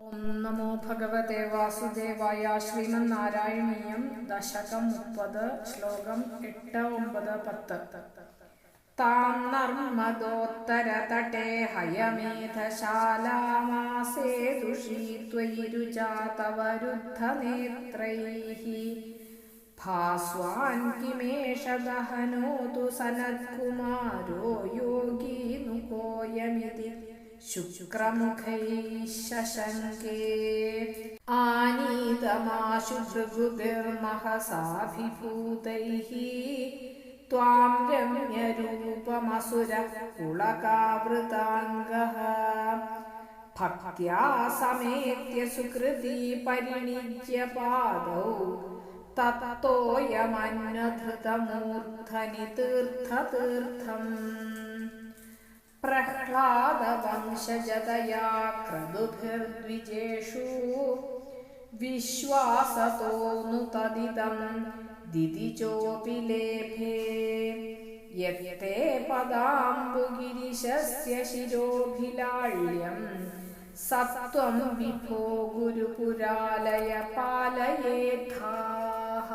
ഓം നമോ ഭഗവതേ വാസുദേവായ ശ്രീമന്നാരായണീയം ദശകം മുപ്പത് ശ്ലോകം എട്ട് ഒമ്പത് പത്ത്. താം നർമ്മദോത്തരതടേ ഹയമേധശാലാമാസേ ദുഷീ ത്വയി രുജാതവരുദ്ധനേത്രൈः ഭാസ്വാൻ കിമേഷ ദഹനോതു സനത്കുമാരോ शुक्रमुखैः शशङ्के। आनीतमाशुभृगुतिर्महसाभिभूतैः त्वां रम्यरूपमसुरः पुलकावृताङ्गः भक्त्या समेत्य सुकृती परिणिज्य पादौ तत्तोऽयमन्यधृतमूर्धनि तीर्थतीर्थम् प्रह्लादवंशजतया क्रतुभिर्द्विजेषु विश्वासतो नु तदिदं दिदिचोऽपि लेभे यत्ते पदाम्बुगिरिशस्य शिरोभिलाळ्यं सत्त्वं विभो गुरुपुरालय पालयेथाः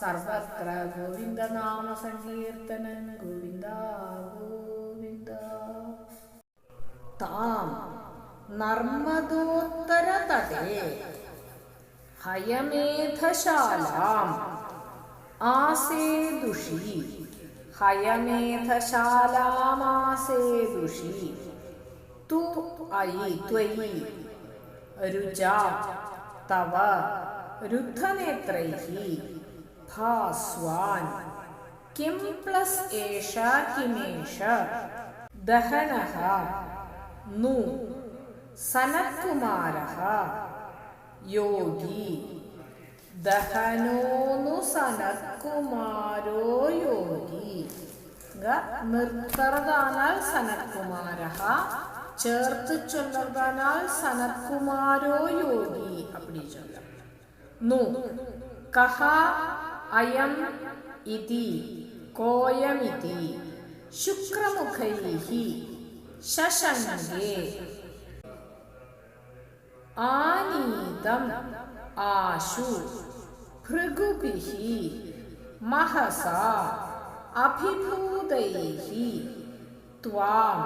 सर्वत्र गोविन्दनामसङ्कीर्तनं गोविन्द गोविन्द तां नर्मदोत्तरतटे हयमेधशालाम् आसेदुषि हयमेधशालामासेदुषि तु अयि त्वयि रुजा तव रुद्धनेत्रैः भास्वान् किं प्लस् एष किमेष दहनः नु सनत्कुमारः योगी ദഹനോന്നു സനത്കുമാരോ യോഗി നിർത്തറതാനാൽ സനത്കുമാരഹ ചേർത്ത് ചൊല്ലതാനാൽ സനത്കുമാരോ യോഗി അപ്പടി ചൊല്ലാം നു കഹ അയം ഇതി കോയമിതി ശുക്രമുഖൈः ശശങ്കേ ആനീതം ആശു ഭൃഗുഭിഹി മഹസ അഭിഭൂതൈഹി ത്വാം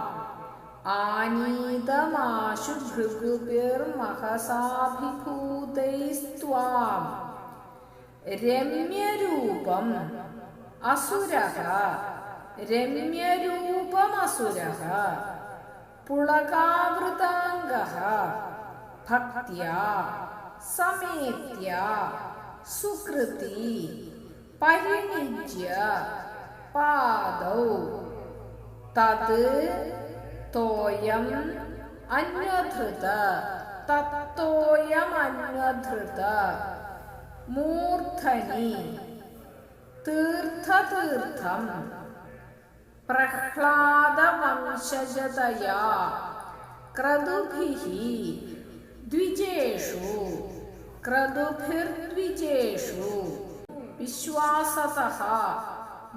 ആനീതമാശു ഭൃഗുഭിർമഹസാഭിഭൂതൈസ്ത്വാം രമ്യരൂപം അസുരഃ രമ്യരൂപമസുരഃ पुलकावृताङ्गः भक्त्या समेत्य सुकृति परिणिज्य पादौ। तत् तोयम् अन्वधृत तत्तोयमन्वधृत मूर्धनि तीर्थतीर्थम् प्रह्लादवंशजतया क्रतुभिः द्विजेषु क्रतुभिर्द्विजेषु विश्वासतः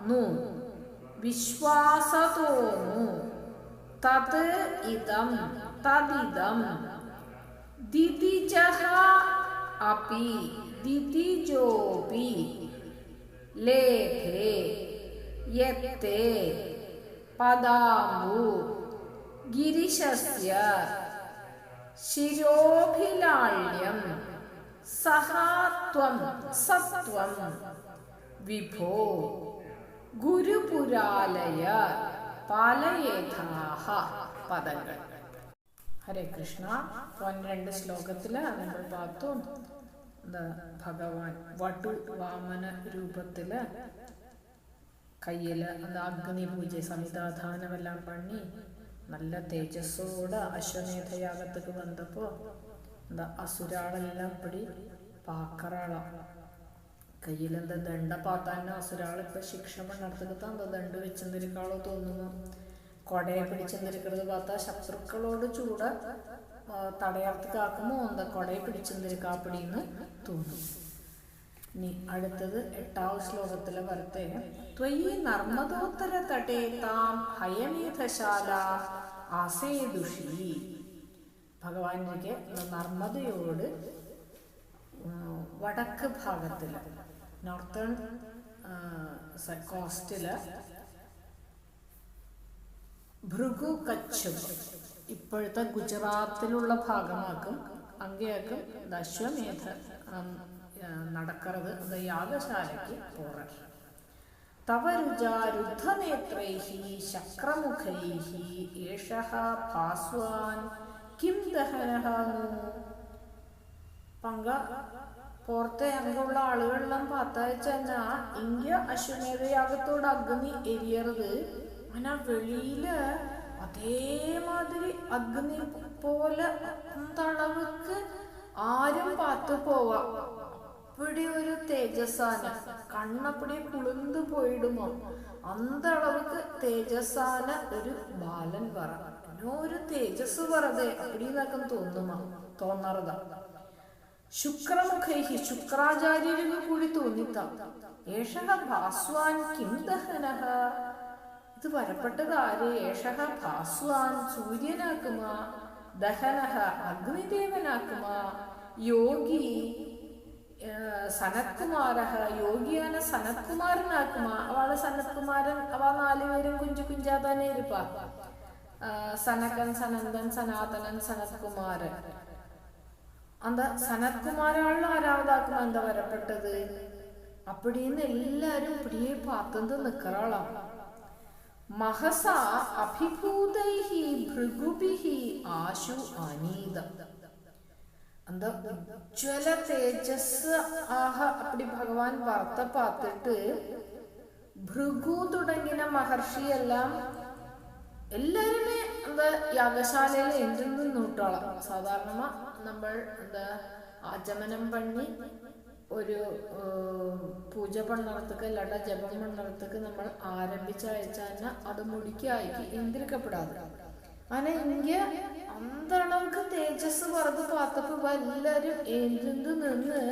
नु विश्वासतो नु तत् इदं तदिदं दितिजः अपि दितिजोऽपि लेभे यत्ते പദാംബു ഗിരിശസ്യ. ശിരോഭിലാള്യം. സഹാത്വം സത്വം. വിഭോ. ഗുരുപുരാലയ. പാലയേഥാഹ. പദങ്ങൾ. ഹരേ കൃഷ്ണ. പന്ത്രണ്ട് ശ്ലോകത്തിൽ നമ്മൾ പാത്തു. എന്താ ഭഗവാൻ വടു വാമന രൂപത്തിൽ കയ്യിൽ അത് അഗ്നി പൂജ സമിതാധാനമെല്ലാം പണി. നല്ല തേജസ്സോടെ അശ്വമേധയാഗത്തേക്ക് വന്നപ്പോൾ എന്താ അസുരാളെല്ലാം പിടി പാക്കറാള. കയ്യിലെന്താ ദണ്ട പാത്താൻ അസുരാളിപ്പോ ശിക്ഷ നടത്തിട്ട് എന്താ ദണ്ട് വെച്ചെന്തിരിക്കാളോ തോന്നുന്നു. കൊടയെ പിടിച്ചെന്തിരിക്കുന്നത് പാത്താ ശത്രുക്കളോട് ചൂട് തടയാർത്ത് എന്താ കൊടയെ പിടിച്ചെന്തിരിക്കാപ്പിടിന്ന് തോന്നും. ഇനി അടുത്തത് എട്ടാം ശ്ലോകത്തിലെ വരത്തെ ത്വയി നർമ്മദോത്തര തടേ താം ആസേദുഷി. ഭഗവാനിലേക്ക് നർമ്മദയോട് വടക്ക് ഭാഗത്തിൽ നോർത്തേൺ കോസ്റ്റിൽ ഭൃഗു കച്ച് ഇപ്പോഴത്തെ ഗുജറാത്തിലുള്ള ഭാഗമാക്കും അങ്ങേയക്കും ഇത് അശ്വമേധ അത് യാഗശാലയ്ക്ക് പോറാൻ തവ രുചാരുദ്ധനേത്രൈः ശക്രമുഖൈः ഏഷः ഭാസ്വാൻ കിം ദഹനഃ പങ്ക പുറത്തെ അങ്ങുള്ള ആളുകളെല്ലാം പാത്തയച്ചാ ഇന്ത്യ അശ്വമേധയാഗത്തോട് അഗ്നി എരിയറത് അങ്ങനെ വെളിയിൽ അതേമാതിരി അഗ്നി പോലെ അന്തളവുക്ക് ആരും പാത്തു പോവാ. அப்படி ஒரு தேஜஸான கண்ணப்படி குளிர்ந்து போயிடுமோ அந்த அளவுக்கு தேஜஸான ഒരു ബാലൻ പറ ഒരു തേജസ് പറതേ അപ്പടിന്നൊക്കെ തോന്നുമോ തോന്നറതാ ശുക്രമുഖൈഹി ശുക്രാചാര്യരിന് കൂടി തോന്നിത്ത ഏഷഹ ഭാസ്വാൻ കിം ദഹനഃ ഇത് വരപ്പെട്ടത് ആര് ഏഷഹ ഭാസ്വാൻ സൂര്യനാക്കുമാ ദഹനഃ അഗ്നിദേവനാക്കുമാ യോഗി സനത്കുമാരഹ യോഗിയാന സനത്കുമാരനാക്കുമ. അവൾ സനത്കുമാരൻ അവ നാലുപേരും കുഞ്ചു കുഞ്ചാതന്നെ ഇരുപ്പ. സനകൻ സനന്ദൻ സനാതനൻ സനത്കുമാരൻ. അന്ത സനത്കുമാരാളിൽ ആരാവതാക്കുമ്പോ എന്താ വരപ്പെട്ടത്? അപ്പടിന്ന് എല്ലാരും ഇപ്പടിയെ പാത്തന്ത് നിക്കറാളാം. മഹസ അഭിഭൂതൈഹി ഭൃഗുഭിഹി ആശു അനീതം. அந்த உஜ்ஜல തേജസ് ആഹ അപ്പടി ഭഗവാൻ വാർത്ത പാത്തിട്ട് ഭൃഗു തുടങ്ങിയ മഹർഷിയെല്ലാം എല്ലാരുമേ എന്താ യാഗശാലയിൽ എന്തെന്ന് നൂട്ടോളം സാധാരണ നമ്മൾ എന്താ ആചമനം പണി ഒരു പൂജ പണിടത്തേക്ക് അല്ലാണ്ട് ജപം പണിടത്തേക്ക് നമ്മൾ ആരംഭിച്ച അയച്ചാൽ അത് മുടിക്കായി എന്തിരിക്കപ്പെടാതെ അങ്ങനെ ഇന്ത്യ അന്തളവർക്ക് തേജസ് പറഞ്ഞു പാത്തപ്പോ എല്ലാരും എഴുതി നിന്ന്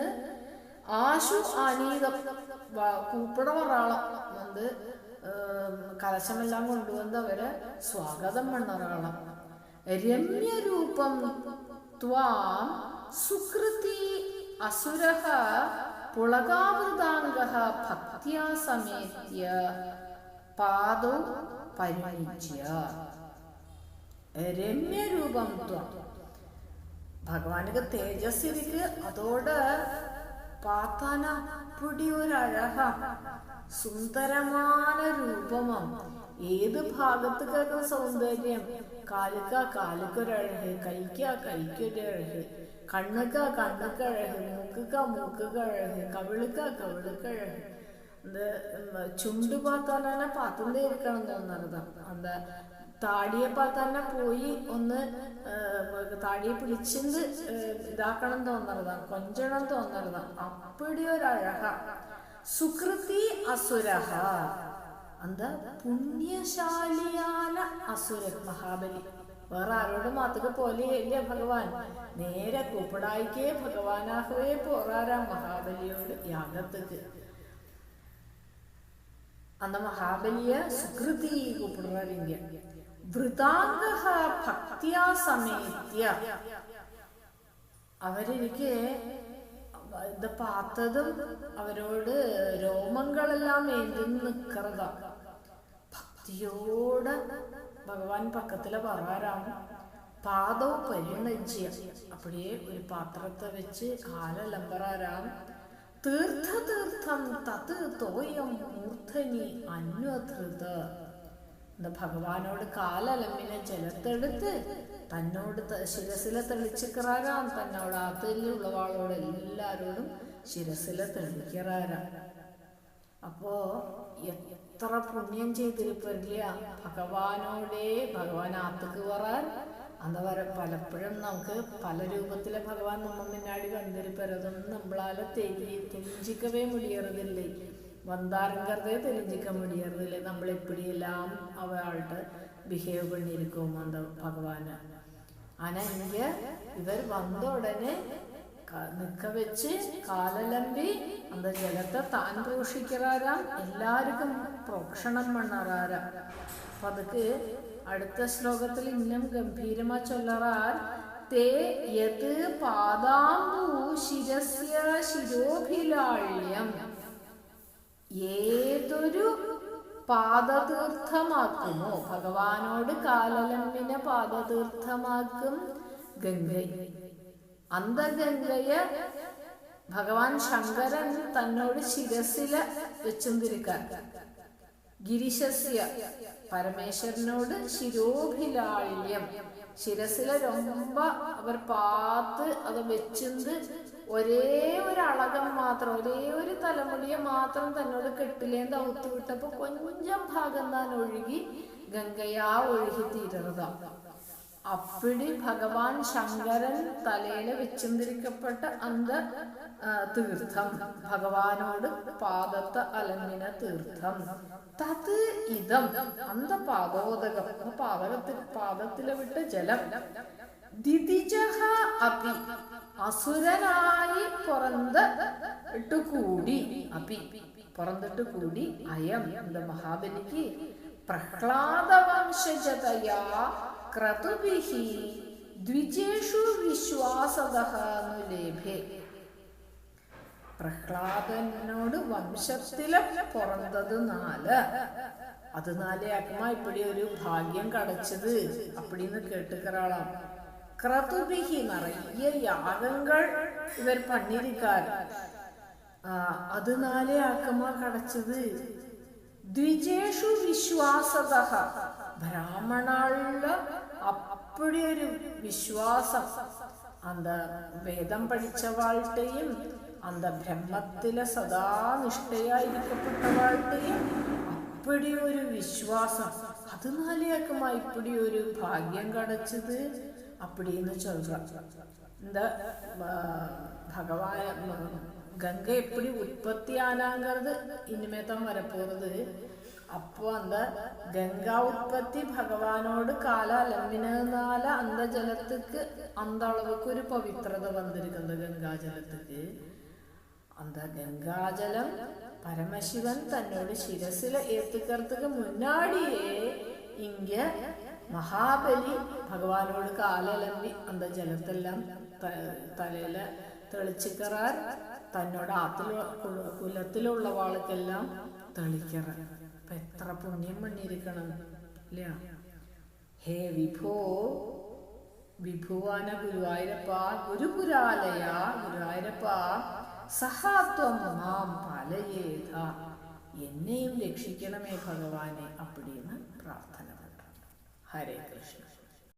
ആശു അനീതം കൂപ്പട ഒരാളാം വന്ന് കലശമെല്ലാം കൊണ്ടുവന്ന് അവരെ സ്വാഗതം പണ്ണ രമ്യ രൂപം ത്വാം സുകൃതി അസുര പുളകാവൃതാംഗ ഭക്തിയാ സമേത്യ പാദോ പരിമജ്യ രമ്യരൂപം ത്വം. ഭഗവാനുക്ക് തേജസ്വിക്ക് അതോട് പാത്താന അപ്പടി ഒരു അഴക സുന്ദരമായ രൂപമാം. ഏത് ഭാഗത്ത് കേൾക്കുന്ന സൗന്ദര്യം? കാലുക്ക കാലുക്കൊരഴക് കൈക്ക കൈക്കൊരഴക് കണ്ണുക്ക കണ്ണുക്കഴക് മൂക്കുക മൂക്കുകഴക് കവിളുക്ക കവിളുക്കഴക് ചുണ്ടു പാത്താനെ പാത്തന്നെ ഇരിക്കണം இருக்கணுங்கிறது അത് താടിയെ തന്നെ പോയി ഒന്ന് താടിയെ പിടിച്ചിന്ത് ഇതാക്കണം തോന്നരുതാണ്. കൊഞ്ചണം തോന്നരുതാണ്. അപ്പടി ഒരഴക സുകൃതി അസുരഹ. എന്താ? പുണ്യശാലിയാന അസുര മഹാബലി. വേറെ ആരോടും മാതൃക പോലെയല്ല ഭഗവാൻ. നേരെ കൂപ്പടായിക്കേ ഭഗവാനാകവേ പോറാറാം മഹാബലിയോട് യാഗത്തേക്ക്. അന്ന് മഹാബലിയെ സുകൃതി കൂപ്പിടുറാറിങ്ക വൃതാംഗഹ ഭക്തിയാ സമേത്യ. അവരെനിക്ക് ഇത് പാത്തതും അവരോട് രോമങ്ങളെല്ലാം ഏന്തി നിക്കറതാ. ഭക്തിയോട് ഭഗവാൻ പക്കത്തിലെ പറയാറാണ് പാദവും പരിണജ്യ അപ്പടിയെ ഒരു പാത്രത്തെ വെച്ച് കാലലമ്പറാരാം തീർത്ഥതീർത്ഥം തത് തോയം മൂർധനി അന്വധൃത. എന്താ ഭഗവാനോട് കാലലമ്മിനെ ജലത്തെടുത്ത് തന്നോട് ശിരസിലെ തെളിച്ചിക്കറാകാം തന്നോട് അതിലുള്ളവാളോട് എല്ലാരോടും ശിരസില തെളിക്കറാരാം അപ്പോ എത്ര പുണ്യം ചെയ്തിരിപ്പില്ല ഭഗവാനോടേ ഭഗവാൻ ആത്തക്ക് പറയാൻ അന്ന് വരെ പലപ്പോഴും നമുക്ക് പല രൂപത്തിലെ ഭഗവാൻ നമ്മൾ മുന്നാടി കണ്ടിരിപ്പരതൊന്നും നമ്മളാലെ തെരി തെഞ്ചിക്കവേ മുടിയറതില്ലേ വന്താരങ്കറേ തെളിഞ്ചിക്കാൻ വേണ്ടിയായിരുന്നില്ലേ? നമ്മൾ എപ്പോഴെല്ലാം അവളുടെ ബിഹേവ് പണിയിരിക്കും അന്ത ഭഗവാന്. അനങ്ങ ഇവർ വന്ന ഉടനെ നിക്ക വെച്ച് കാലലമ്പി അന്ത ജലത്തെ താൻ പോഷിക്കറാരാം എല്ലാവർക്കും പ്രോക്ഷണം മണ്ണറാരാം അപ്പൊ അതക്ക് അടുത്ത ശ്ലോകത്തിൽ ഇന്നും ഗംഭീരമായി ചൊല്ലറാൻ തേ യത് പാദാംബു ശിരസ്യ ശിരോഭിലാള്യം. ഏതൊരു പാദതീർത്ഥമാക്കുമോ? ഭഗവാനോട് കാലലമ്പിനെ പാദതീർത്ഥമാക്കും ഗംഗൈ. അന്തർഗംഗയെ ഭഗവാൻ ശങ്കരൻ തന്നോട് ശിരസില വെച്ചുന്തിരിക്കാൻ. ഗിരിശസ്യ പരമേശ്വരനോട് ശിരോഭിലാള്യം ശിരസില രൊമ്പ അവർ പാത്ത് അത് വെച്ചിന്ത് ഒരേ ഒരു അളകം മാത്രം ഒരേ ഒരു തലമുടിയെ മാത്രം തന്നോട് കെട്ടിലേന്ന് ഔത്ത് വിട്ടപ്പോ കൊഞ്ചം ഭാഗം താൻ ഒഴുകി ഗംഗയാ ഒഴുകി തീരുന്നതാ അപ്പിടി ഭഗവാൻ ശങ്കരൻ തലയിൽ വെച്ചിന്തിരിക്കപ്പെട്ട അന്ത തീർത്ഥം. ഭഗവാനോട് പാദത്തെ അലങ്ങിന തീർത്ഥം. തത് ഇതം അന്ത പാദോദകം പാദകത്തിൽ പാദത്തിലെ വിട്ട ജലം. ദിതിജഹ അപി അസുരനായി പുറന്ത് ഇട്ട് കൂടി അപി പുറന്തിട്ട് കൂടി അയം. എന്ത് മഹാബലിക്ക്? പ്രഹ്ലാദവംശജതയാ ക്രതുഭിഹി ദ്വിജേഷു വിശ്വാസതഃ ലേഭേ. പ്രഹ്ലാദനോട് വംശത്തിലെ പുറന്തത് നാല്. അത് നാലേ. ആക്കുമ്പോ ഇപ്പടി ഒരു ഭാഗ്യം കടച്ചത്. അപ്പടിന്ന് കേട്ടുക്കറാളാം ക്രതുഭിഹി നിറയെ യാഗങ്ങൾ ഇവർ പണിരിക്കാർ ആ, അത് നാലേ ആക്കുമ്പോ കടച്ചത്. ദ്വിജേഷു വിശ്വാസത. ബ്രാഹ്മണുള്ള അപ്പടി ഒരു വിശ്വാസം. അന്ത വേദം പഠിച്ചവാൾട്ടെയും അന്ത ബ്രഹ്മത്തിലെ സദാ നിഷ്ഠയായിരിക്കപ്പെട്ടവാൾട്ടെയും അപ്പടി ഒരു വിശ്വാസം. അത് നാലിയാക്കുമ്പോ ഇപ്പടി ഒരു ഭാഗ്യം കടച്ചത്. അപ്പിടിന്ന് ചൊല്ല ഭഗവായ ഗംഗ എപ്പിടി ഉത്പത്തി ആനാങ്കറത് ഇനിമേത്തം വരപ്പോറത് അപ്പോ അന്ത ഗംഗ ഉത്പത്തി ഭഗവാനോട് കാലാലമ്പിനാല അന്ത ജലത്തിക്ക് അന്തളവക്ക് ഒരു പവിത്രത വന്നിരിക്കുന്നത് ഗംഗാജലത്തിക്ക്. അന്ത ഗംഗാജലം പരമശിവൻ തന്നോട് ശിരസിൽ ഏത്തിക്കറത്തിക്ക് മുന്നാടിയേ ഇങ്ക മഹാബലി ഭഗവാനോട് കാലലമ്പി അന്ത ജലത്തെല്ലാം തലയില തെളിച്ചിക്കറാർ തന്നോട് ആത്തില കുലത്തിലുള്ള വാളക്കെല്ലാം തെളിക്കറ. അപ്പൊ എത്ര പുണ്യം പണിയിരിക്കണം ഇല്ല? ഹേ വിഭോ വിഭുവാന ഗുരുവായൂരപ്പ ഗുരുപുരാലയ ഗുരുവായൂരപ്പ സഹാത്വം മാം പാലയേത. എന്നെയും രക്ഷിക്കണമേ ഭഗവാനെ അപ്പടി Hare Krishna.